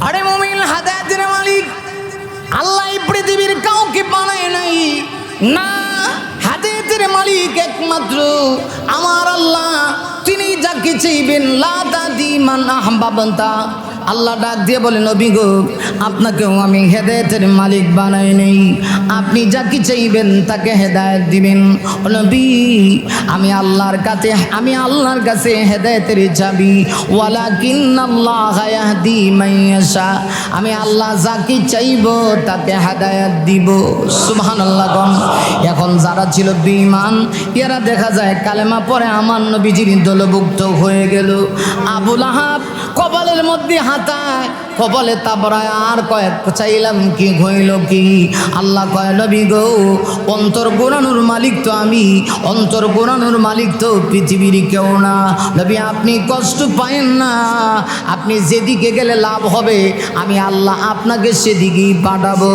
আরে মুমিন হাদায়াতের মালিক, আল্লাহ পৃথিবীর কাউকে বানায় নাই। না, হাদায়াতের মালিক একমাত্র আমার আল্লাহ। তিনি যাকে চাইবেন লাদাদি মান আহবাবন্তা আল্লাহ ডাক দিয়ে বলে, নবী গো, আপনাকেও আমি হেদায়তের মালিক বানাই নেই। আপনি যাকে চাইবেন তাকে হেদায়েত দিবেন। নবী, আমি আল্লাহর কাছে, আমি আল্লাহর কাছে হেদায়েতের চাবি। ওয়ালাকিন আল্লাহ ইয়াহদি মাইয়াশা আমি আল্লাহ যাকে চাইব তাকে হেদায়েত দিব। সুবহানাল্লাহ গণ। এখন যারা ছিল বেঈমান, এরা দেখা যায় কালেমা পরে আমার নবীজির দলভুক্ত হয়ে গেল। আবুল আহাব কপালের মধ্যে হাতায় কপালে তাপরায় আর কয়েক চাইলাম কি হইল কি? আল্লাহ কয়, নবী গো, অন্তর গোড়ানোর মালিক তো আমি, অন্তর গোড়ানোর মালিক তো পৃথিবীর কেউ না। নবী, আপনি কষ্ট পায়েন না। আপনি যেদিকে গেলে লাভ হবে, আমি আল্লাহ আপনাকে সেদিকেই পাঠাবো।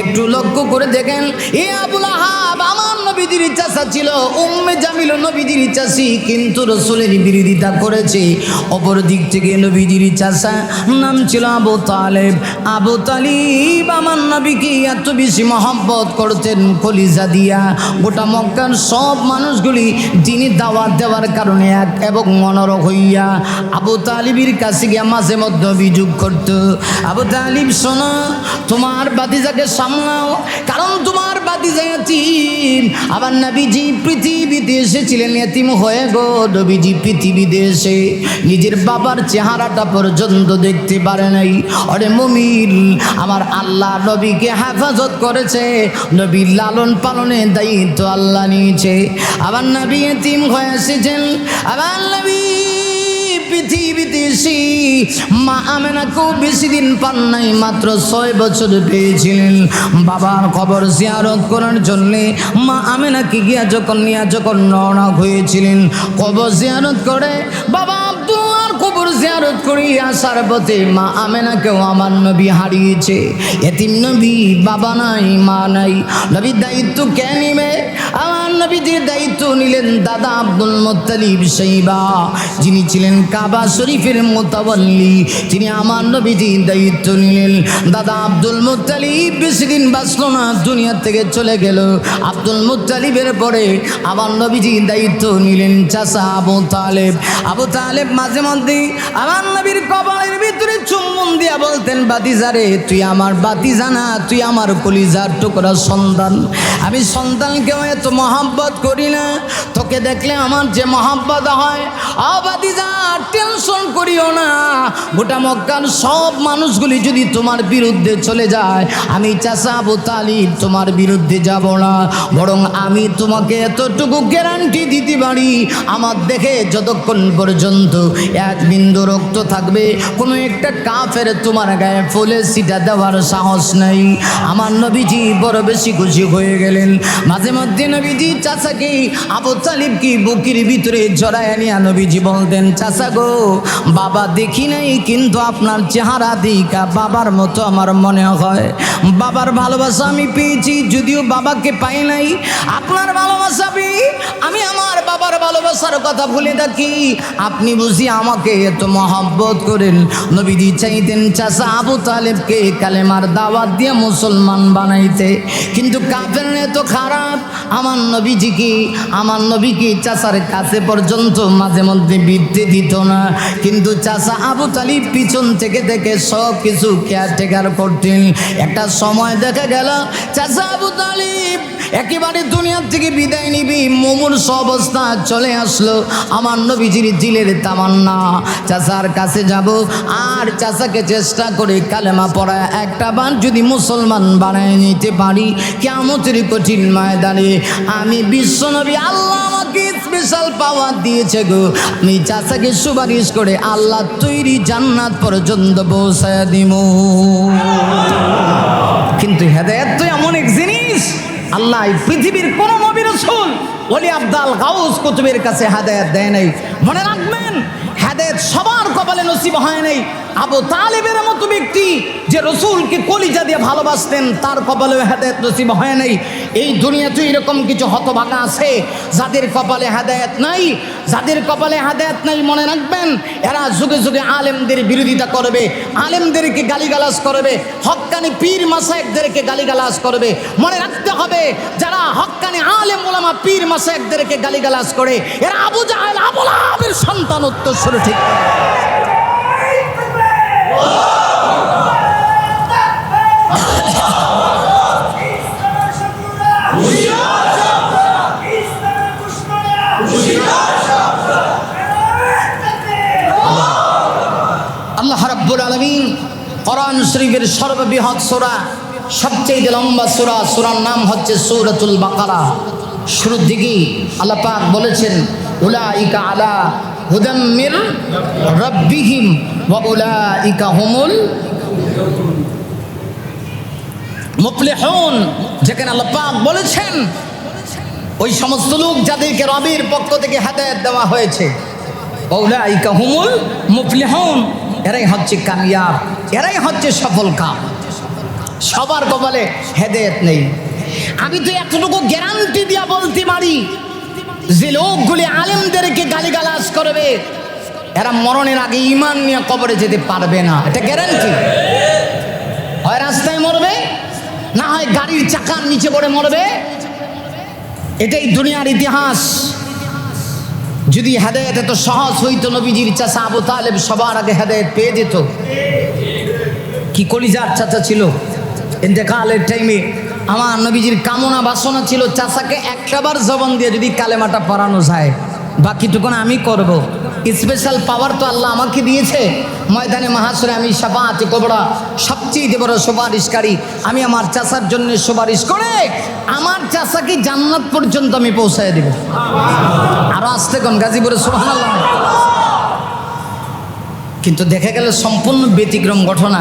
একটু লক্ষ্য করে দেখেন, এ আবুল আহাব আমার নবীজির চাষা ছিল, উম্মে জামিল নবীজির চাষি কিন্তু রসুলের বিরোধিতা করেছে। অপর দিক থেকে নবীজির চাষা নাম ছিল আবু তালেব। আবু তালিব আমার নবীকে এত বেশি মহব্বত করতেন কলিজা দিয়া। গোটা মক্কার সব মানুষগুলি যিনি দাওয়াত দেওয়ার কারণে এক এবং মনোরক হইয়া আবু তালিবির কাছে গিয়া মাঝে মধ্যে অভিযোগ করত। আবু তালিব, শোনা, তোমার বাতিজাকে সামলাও, কারণ তোমার আবার নবীজি পৃথিবীতে এসেছিলেন, এতিম হয়ে গো। নবীজি পৃথিবীতে এসে নিজের বাবার চেহারাটা পর্যন্ত দেখতে পারে নাই। অরে মমিল আমার আল্লাহ নবীকে হেফাজত করেছে। নবী লালন পালনে দায়িত্ব আল্লাহ নিয়েছে। আবার নবী এতিম হয়ে এসেছেন, আবার নবী পৃথিবীতে এসে মা আমেনাকেও বেশি দিন পান নাই, মাত্র ছয় বছর পেয়েছিলেন। বাবার খবর জিয়ারত করার জন্যে মা আমেনাকে গিয়া যখন নিয়ে যখন রওনা হয়েছিলেন, কবর জিয়ারত করে, বাবা আব্দুল্লাহর কবর জিয়ারত করি আসার পথে মা আমেনাকেও আমার নবী হারিয়েছে। এতিম নবী বাবা নাই, মা নাই, নবীর দায়িত্ব কে নিবে? আমার নবীজির দায়িত্ব নিলেন দাদা আব্দুল মোত্তালিব সেইবা। যিনি ছিলেন কাবা শরীফের মোতাবল্লি। তিনি আমার নবীজির দায়িত্ব নিলেন। দাদা আব্দুল মোত্তালিব বেশি দিন বাঁচল না, দুনিয়া থেকে চলে গেল। আব্দুল মোত্তালিবের পরে আমার নবীজির দায়িত্ব নিলেন চাষা আবু তালেব। আবু তালেব মাঝে মধ্যে আমার নবীর কপালের ভিতরে চুম্বন দিয়া বলতেন বাতিজারে তুই আমার বাতিজা না, তুই আমার কলিজার টুকরা সন্তান। আমি সন্তানকেও এত মহাব্বত করি না। তোকে দেখলে আমার যে মহাব্বত হয় আবাদিজা টেনশন করিও না। গোটা মক্কার সব মানুষগুলি যদি তোমার বিরুদ্ধে চলে যায়, আমি চাষা আবু তালিব তোমার বিরুদ্ধে যাব না। বরং আমি তোমাকে এতটুকু গ্যারান্টি দিতে পারি, আমার দেখে যতক্ষণ পর্যন্ত এক বিন্দু রক্ত থাকবে, কোনো একটা কাফের তোমার গায়ে ফুলে সিটা দেওয়ার সাহস নেই। আমার নবীজি বড় বেশি খুশি হয়ে গেলেন। মাঝে মধ্যে নবীজি চাচাকে আবু তালিব কি বুকির ভিতরে জড়ায় নিয়ে নবীজি বলতেন, চাচা গো, বাবা দেখি নাই, কিন্তু আপনার চেহারা দিকা বাবার মতো আমার মনে হয়। বাবার ভালোবাসা আমি পেয়েছি, যদিও বাবাকে পাই নাই। আপনার ভালোবাসা পেয়ে আমি আমার বাবার ভালোবাসার কথা ভুলে থাকি। আপনি বুঝি আমাকে এত মহব্বত করেন। নবীজি চাইতেন চাষা আবু তালেবকে কালেমার দাওয়াত দিয়ে মুসলমান বানাইতে। কিন্তু কাফের এত খারাপ। আমার নবীজি নবীজিকে আমার নবীকে চাষার কাছে পর্যন্ত মাঝে মধ্যে বৃদ্ধি দিত না? কিন্তু চাষা আবু তালিব পিছন থেকে থেকে সব কিছু কেয়ারটেকার করতেন। একটা সময় দেখা গেল চাষা আবু তালিব একেবারে দুনিয়ার থেকে বিদায় নিবি। মুমূর্ষ অবস্থা চলে আসলো। আমার নবীজির দিলের তামান্না। চাচার কাছে যাব, আর চাচাকে চেষ্টা করে কালেমা পড়া। একটা বার যদি মুসলমান বানায় নিতে পারি কেমতের কঠিন ময়দানে। আমি বিশ্বনবী আল্লাহ স্পেশাল পাওয়ার দিয়েছে গো। আমি চাচাকে সুপারিশ করে আল্লাহ তৈরি জান্নাত পর্যন্ত পৌঁছায় দিব। কিন্তু হেদায়ত তো এমন এক জিনিস। আল্লাহ পৃথিবীর কোন নবী রসুল ওলি আব্দাল গাউস কুতুবের কাছে হাদায়াত দেয় নাই। মনে রাখবেন, হাদায়াত সবার কপালে নসিব হয় নাই। আবু তালেবের মতো ব্যক্তি যে রসুলকে কলিজা দিয়ে ভালোবাসতেন, তার কপালে হেদায়ত নসিব হয় নাই। এই দুনিয়াতে এরকম কিছু হতভাগা আছে যাদের কপালে হেদায়ত নাই। যাদের কপালে হেদায়ত নাই, মনে রাখবেন, এরা যুগে যুগে আলেমদের বিরোধিতা করবে, আলেমদেরকে গালিগালাজ করবে হক্কানি পীর মাসায়েকদেরকে গালিগালাজ করবে। মনে রাখতে হবে, যারা হক্কানি আলেম ওলামা পীর মাসায়েকদেরকে গালিগালাজ করে, এরা আবু জাহেল আবুল সন্তান উত্তর শুরু ঠিক। আল্লাহ রাব্বুল আলমিন কোরআন শরীফের সোরা সবচেয়ে লম্বা সোরা, সোরার নাম হচ্ছে সৌরাতুল বাকারা। শুরুর দিকেই বলেছেন, উলাইকা আলা হুদাম্মির রব্বিহিম। ওয়া উলাইকা হুমুল মুফলিহুন। যেখানে আল্লাহ পাক বলেছেন, ওই সমস্ত লোক যাদেরকে রবির পক্ষ থেকে হেদায়েত দেওয়া হয়েছে ওলাইকা হুমুল মুফলিহুন। এরাই হচ্ছে কামিয়াব, এরাই হচ্ছে সফল কাম। সবার কপালে হেদায়েত নেই। আমি তো এতটুকু গ্যারান্টি দিয়া বলতে পারি, যে লোকগুলি আলেমদেরকে গালিগালাজ করবে এরা মরণের আগে ইমান নিয়ে কবরে যেতে পারবে না। এটা গ্যারান্টি হয় রাস্তায় মরবে, না হয় গাড়ির চাকার নিচে পড়ে মরবে। এটাই দুনিয়ার ইতিহাস। যদি হেদায়ত এত সহজ হইতো নবীজির চাচা আবু তালেব সবার আগে হেদায়ত পেয়ে যেত। কি কলিজার চাচা ছিল? ইন্তেকালের টাইমে আমার নবীজির কামনা বাসনা ছিল, চাচাকে একটাবার জবান দিয়ে যদি কালেমাটা পড়ানো যায়। বাকিটুকুন আমি করব। স্পেশাল পাওয়ার তো আল্লাহ আমাকে দিয়েছে। ময়দানে মাহাসরে আমি সাফাতি কবড়া সবচেয়ে বড় সুপারিশকারী আমি আমার চাষার জন্য সুপারিশ করে আমার চাষাকে জান্নাত পর্যন্ত আমি পৌঁছায় দেব। আরও আসতে কোন গাজীপুরে? সোহান কিন্তু দেখা গেল সম্পূর্ণ ব্যতিক্রম ঘটনা।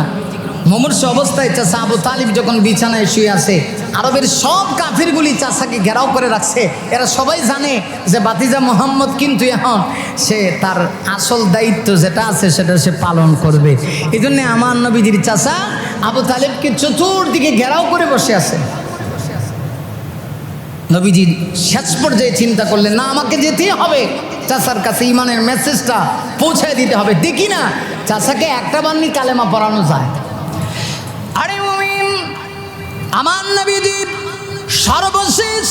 মমর্ষ অবস্থায় চাষা আবু তালিব যখন বিছানায় শুয়ে আছে, আরবের সব কাফিরগুলি চাষাকে ঘেরাও করে রাখছে। এরা সবাই জানে যে বাতিজা মোহাম্মদ কিন্তু এখন সে তার আসল দায়িত্ব যেটা আছে সেটা সে পালন করবে। এই জন্যে আমার নবীজির চাষা আবু তালিবকে চতুর্দিকে ঘেরাও করে বসে আছে। নবীজি শেষ পর্যায়ে চিন্তা করলেন, না, আমাকে যেতেই হবে। চাষার কাছে ইমানের মেসেজটা পৌঁছায় দিতে হবে। দেখি না চাষাকে একটা বান্নি কালেমা পড়ানো যায়। আরে মুমিন, আমার নবীজি সর্বশেষ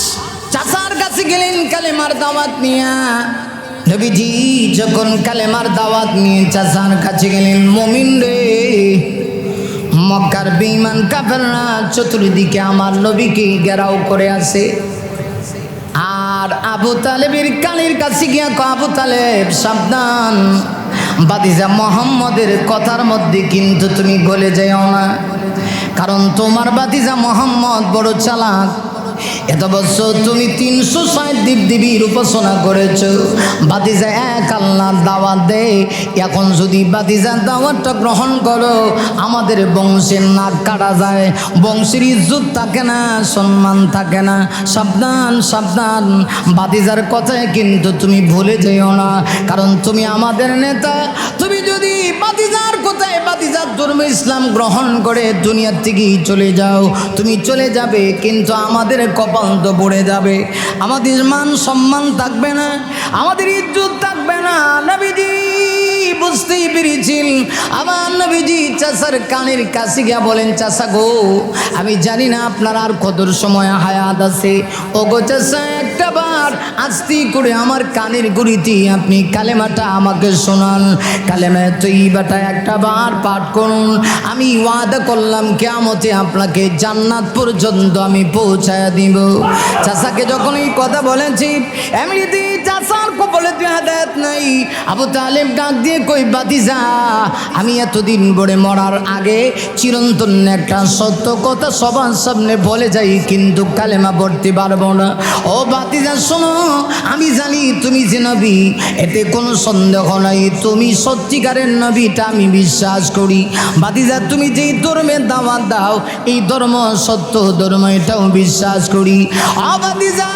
চাষার কাছে গেলেন কালেমার দাওয়াত নিয়ে। নবীজি যখন কালেমার দাওয়াত নিয়ে চাষার কাছে গেলেন, মুমিন রে, মক্কার বেঈমান কাফেররা চতুর্দিকে আমার নবীকে ঘেরাও করে আছে। আর আবু তালেবের কানের কাছে গিয়া আবু তালেব, সাবধান। বাদিজা মোহাম্মদের কথার মধ্যে কিন্তু তুমি গলে যাও না। কারণ তোমার বাদিজা মোহাম্মদ বড় চালাক। এত বছর তুমি তিনশো ষাট দেব দেবীর উপাসনা করেছ। বাতিজা এক আল্লাহ দাওয়াত দে। এখন যদি বাতিজার দাওয়াতটা গ্রহণ করো, আমাদের বংশের নাক কাটা যায়। বংশের ইজ্জত থাকে না, সম্মান থাকে না। সাবধান সাবধান। বাতিজার কথায় কিন্তু তুমি ভুলে যেও না। কারণ তুমি আমাদের নেতা। তুমি যদি বাতিজার কোথায় বাতিজার ধর্ম ইসলাম গ্রহণ করে দুনিয়ার থেকেই চলে যাও, তুমি চলে যাবে। কিন্তু আমাদের কপাল তো পড়ে যাবে। আমাদের মান সম্মান থাকবে না, আমাদের ইজ্জত থাকবে না। নবীজি বুঝতেই পেরেছিল আমার নবীজি চাষার কানের কাছে গিয়া বলেন চাষা গো, আমি জানি না আপনার আর কদর সময় হায়াত আছে। ও গো চাষা একটা বার আস্তি করে আমার কানের গুড়িতে আপনি কালেমাটা আমাকে শোনান। কালেমায় তৈবাটা একটা বার পাঠ করুন। আমি ওয়াদা করলাম কেমতে আপনাকে জান্নাত পর্যন্ত আমি পৌঁছায় দিব। চাষাকে যখন এই কথা বলেছি, এমনিতেই চাষার কপালে তুই হাদায়াত নাই। আবু তালেব ডাক দিয়ে কই, বাতিজা, আমি এতদিন বড়ে মরার আগে চিরন্তন একটা সত্য কথা সবার সামনে বলে যাই, কিন্তু কালেমা পড়তে পারব না। ও বাতিজা, শোনো, আমি জানি তুমি যে নবী, এতে কোনো সন্দেহ নাই, তুমি সত্যিকারের নবীটা আমি বিশ্বাস করি। বাতিজা, তুমি যেই ধর্মের দাওয়াত দাও, এই ধর্ম সত্য ধর্ম, এটাও বিশ্বাস করি। আ বাতিজা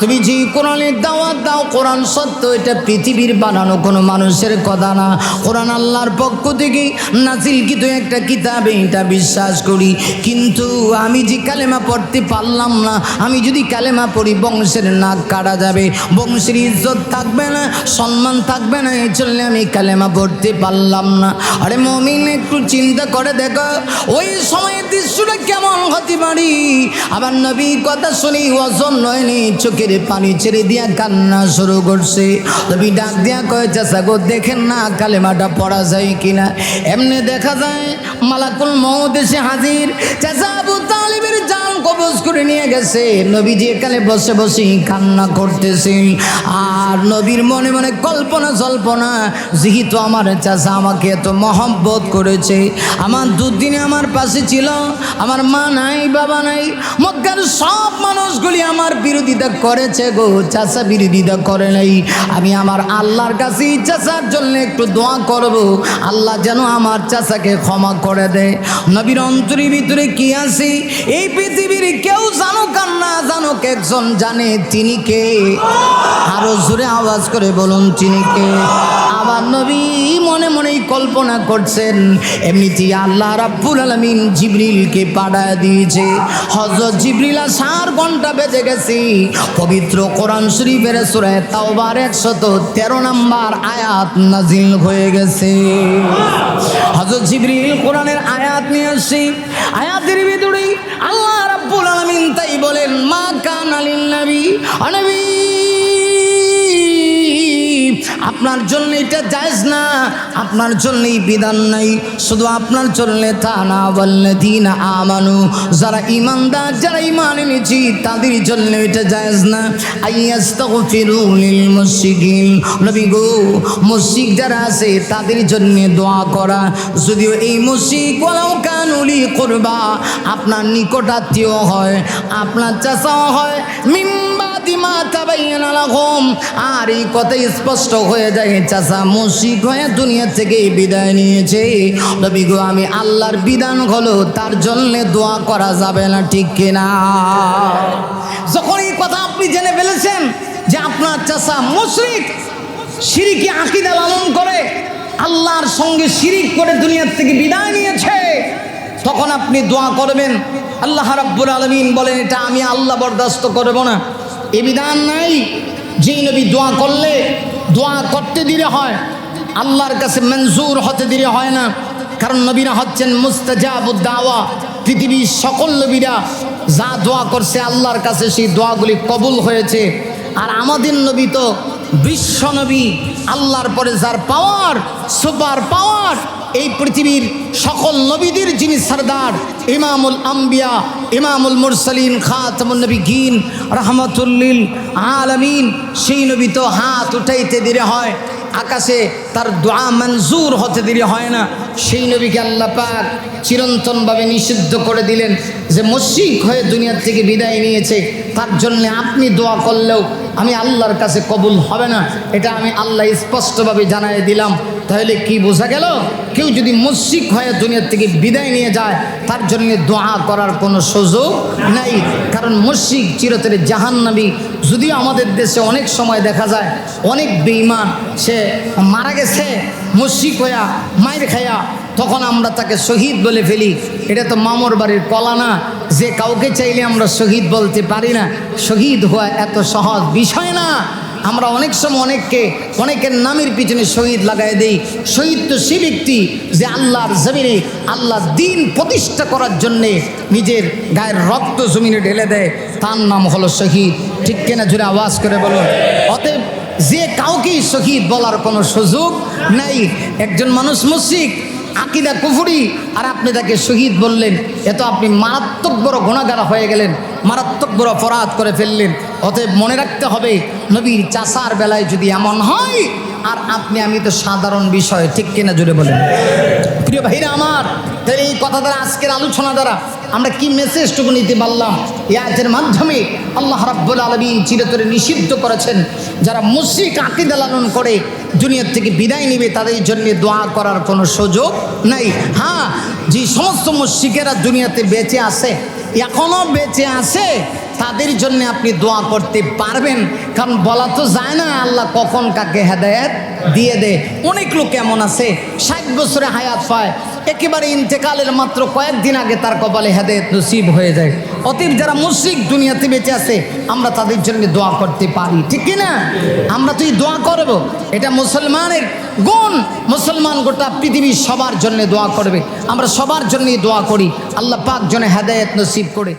তুমি যে কোরআনের দাওয়াত দাও, কোরআন সত্য, এটা পৃথিবীর বানানো কোনো মানুষের কথা না। কোরআন আল্লাহর পক্ষ থেকে নাজিল কিন্তু একটা কিতাবে, এটা বিশ্বাস করি। কিন্তু আমি যে কালেমা পড়তে পারলাম না, আমি যদি কালেমা পড়ি, বংশের নাক কাটা যাবে। বংশের ইজ্জত থাকবে না, সম্মান থাকবে না, এই জন্য আমি কালেমা পড়তে পারলাম না। আরে মমিন, একটু চিন্তা করে দেখো, ওই সময়ের দৃশ্যটা কেমন হতে পারি? আবার নবী কথা শুনি ওজন নয়নি চোখের পানি ছেড়ে দিয়া কান্না শুরু করছে। তুমি ডাক দিয়া কয়ে চাষা গো, দেখেন না কালেমাটা পড়া যায় কিনা? এমনি দেখা যায় মালাকুল মহ এসে হাজির। চাষা আবু তালিবের জান কবজ করে নিয়ে গেছে। নবীজি এখানে বসে বসে কান্না করতেছেন। আর নবীর মনে মনে কল্পনা জল্পনা যেহেতু আমার চাচা আমাকে এত মহব্বত করেছে। আমার দুদিনে আমার পাশে ছিল, আমার মা নাই, বাবা নাই। মক্কার সব মানুষগুলি আমার বিরোধিতা করেছে গো চাষা বিরোধিতা করে নাই। আমি আমার আল্লাহর কাছে চাষার জন্য একটু দোয়া করব। আল্লাহ যেন আমার চাষাকে ক্ষমা করে দেয়। নবীর অন্তরের ভিতরে কি আছে? এই পৃথিবীর কেউ জানুক আর না জানুক, একজন জানে তিনি কে? আরও জোরে আওয়াজ করে বলুন, তিনি কে? আমার নবী মনে মনেই কল্পনা করছেন এমনিতেই আল্লাহ রাব্বুল আলামিন জিবরিলকে পাঠায় দিয়েছে। হযরত জিবরিল সার ঘণ্টা বেজে গেছি। পবিত্র কোরআন শরীফের সূরা তাওবার 113 নম্বর আয়াত নাজিল হয়ে গেছে। হযরত জিবরিল কোরআনের আয়াত নিয়ে আসি আয়াতের ভিতরে কানা আপনার জন্য এটা জায়েজ না, আপনার জন্যই বিধান নাই, শুধু আপনার জন্য তা না বললে দিন আমানু, যারা ইমানদার যারা ইমান এনেছি, তাদের জন্য এটা জায়েজ না। আইয়াস্তাগফিরু লিল মুশরিকিন, নবী গো, মুশরিক যারা আছে, তাদের জন্য দোয়া করা। যদিও এই মুশরিক ওয়ালাউ কানুলি করবা। আপনার নিকটাত্মীয় হয়, আপনার চাচাও হয়। মিম্বা দিমা তাবাইয়ানা লাহুম। আর এই কথা স্পষ্ট হয়ে যায়, চাচা মুশিক হয়ে দুনিয়া থেকে বিদায় নিয়েছে। নবী গো, আমি আল্লাহর বিধান হলো, তার জন্য দোয়া করা যাবে না, ঠিক কিনা? যখন এই কথা আপনি জেনে ফেলেছেন যে আপনার চাচা মুশরিক সিরিকি আকিদা লালন করে, আল্লাহর সঙ্গে শিরিক করে দুনিয়ার থেকে বিদায় তখন আপনি দোয়া করবেন। আল্লাহ রাব্বুল আলমিন বলেন, এটা আমি আল্লাহ বরদাস্ত করব না। এ বিধান নাই, যেই নবী দোয়া করলে, দোয়া করতে দিলে হয়। আল্লাহর কাছে মঞ্জুর হতে দিলে হয় না। কারণ নবীরা হচ্ছেন মুস্তাজাবুদ দাওয়া। পৃথিবীর সকল নবীরা যা দোয়া করছে আল্লাহর কাছে, সেই দোয়াগুলি কবুল হয়েছে। আর আমাদের নবী তো বিশ্ব নবী, আল্লাহর পরে যার পাওয়ার সুপার পাওয়ার। এই পৃথিবীর সকল নবীদের যিনি সর্দার, ইমামুল আম্বিয়া, ইমামুল মুরসালিন খাতামুল নবী গিন রহমতুল্লিল আলমিন, সেই নবী তো হাত উঠাইতে দিলে হয়। আকাশে তার দোয়া মঞ্জুর হতে দিলে হয় না। সেই নবীকে আল্লাহ পাক চিরন্তনভাবে নিষিদ্ধ করে দিলেন যে মস্যিক হয়ে দুনিয়ার থেকে বিদায় নিয়েছে। তার জন্য আপনি দোয়া করলেও আমি আল্লাহর কাছে কবুল হবে না। এটা আমি আল্লাহ স্পষ্টভাবে জানাই দিলাম। তাহলে কি বোঝা গেল? কেউ যদি মস্যিক হয়ে দুনিয়ার থেকে বিদায় নিয়ে যায়, তার জন্য দোয়া করার কোনো সুযোগ নাই। কারণ মস্যিক চিরতরে জাহান্নাবি যদিও আমাদের দেশে অনেক সময় দেখা যায়, অনেক বেইমান সে মারা গেছে মস্যিক হইয়া মায়ের খাইয়া, তখন আমরা তাকে শহীদ বলে ফেলি। এটা তো মামর বাড়ির কলা না, যে কাউকে চাইলে আমরা শহীদ বলতে পারি না। শহীদ হওয়া এত সহজ বিষয় না। আমরা অনেক সময় অনেককে, অনেকের নামের পিছনে শহীদ লাগাই দেই। শহীদ তো সে ব্যক্তি যে আল্লাহর জমিনে আল্লাহ দিন প্রতিষ্ঠা করার জন্যে নিজের গায়ের রক্ত জমিনে ঢেলে দেয়। তার নাম হলো শহীদ। ঠিক কিনা জুড়ে আওয়াজ করে বলো অতএব যে কাউকেই শহীদ বলার কোনো সুযোগ নাই। একজন মানুষ মুসিক আকিদা কুফুরি, আর আপনি তাকে শহীদ বললেন এত আপনি মারাত্মক বড় গুণাগার হয়ে গেলেন, মারাত্মক বড় অপরাধ করে ফেললেন। অতএব মনে রাখতে হবে, নবীর চাষার বেলায় যদি এমন হয়, আর আপনি, আমি তো সাধারণ বিষয়, ঠিক কিনা জুড়ে বলেন। প্রিয় ভাইরা আমার, তাহলে এই কথা দ্বারা, আজকের আলোচনা দ্বারা আমরা কি মেসেজটুকু নিতে পারলাম? ইয়াতের মাধ্যমে আল্লাহ রাব্বুল আলমিন চিরতরে নিষিদ্ধ করেছেন, যারা মুশ্রিক আকিদা লালন করে, দুনিয়ার থেকে বিদায় নেবে, তাদের জন্য দোয়া করার কোনো সুযোগ নাই। হ্যাঁ যে সমস্ত মুশ্রিকেরা দুনিয়াতে বেঁচে আছে এখনও বেঁচে আছে তাদের জন্য আপনি দোয়া করতে পারবেন। কারণ বলা তো যায় না, আল্লাহ কখন কাকে হেদায়েত দিয়ে দেয়। অনেক লোক এমন আছে, ষাট বছরে হায়াত পায়, একেবারে ইন্তেকালের মাত্র কয়েকদিন আগে তার কপালে হেদায়েত নসিব হয়ে যায়। অতএব যারা মুশ্রিক দুনিয়াতে বেঁচে আছে, আমরা তাদের জন্য দোয়া করতে পারি, ঠিক না? আমরা তুই দোয়া করব, এটা মুসলমানের গুণ। মুসলমান গোটা পৃথিবীর সবার জন্য দোয়া করবে, আমরা সবার জন্যই দোয়া করি, আল্লাহ পাক জন্য হেদায়েত নসিব করে।